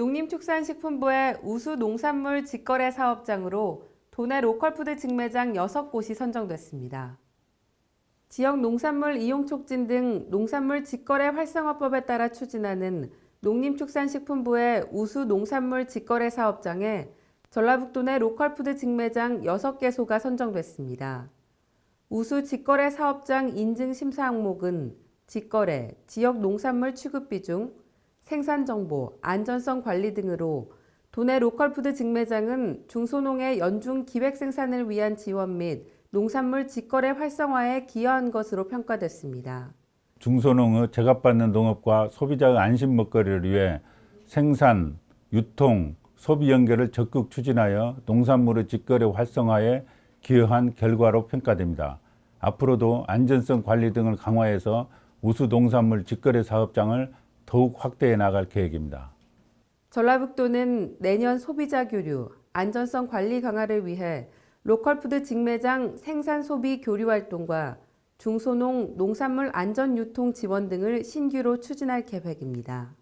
농림축산식품부의 우수 농산물 직거래 사업장으로 도내 로컬푸드 직매장 6곳이 선정됐습니다. 지역 농산물 이용 촉진 등 농산물 직거래 활성화법에 따라 추진하는 농림축산식품부의 우수 농산물 직거래 사업장에 전라북도 내 로컬푸드 직매장 6개소가 선정됐습니다. 우수 직거래 사업장 인증 심사 항목은 직거래, 지역 농산물 취급 비중, 생산 정보, 안전성 관리 등으로 도내 로컬푸드 직매장은 중소농의 연중 기획 생산을 위한 지원 및 농산물 직거래 활성화에 기여한 것으로 평가됐습니다. 중소농의 제값받는 농업과 소비자의 안심 먹거리를 위해 생산, 유통, 소비 연결을 적극 추진하여 농산물의 직거래 활성화에 기여한 결과로 평가됩니다. 앞으로도 안전성 관리 등을 강화해서 우수 농산물 직거래 사업장을 더욱 확대해 나갈 계획입니다. 전라북도는 내년 소비자 교류, 안전성 관리 강화를 위해 로컬푸드 직매장 생산 소비 교류 활동과 중소농 농산물 안전 유통 지원 등을 신규로 추진할 계획입니다.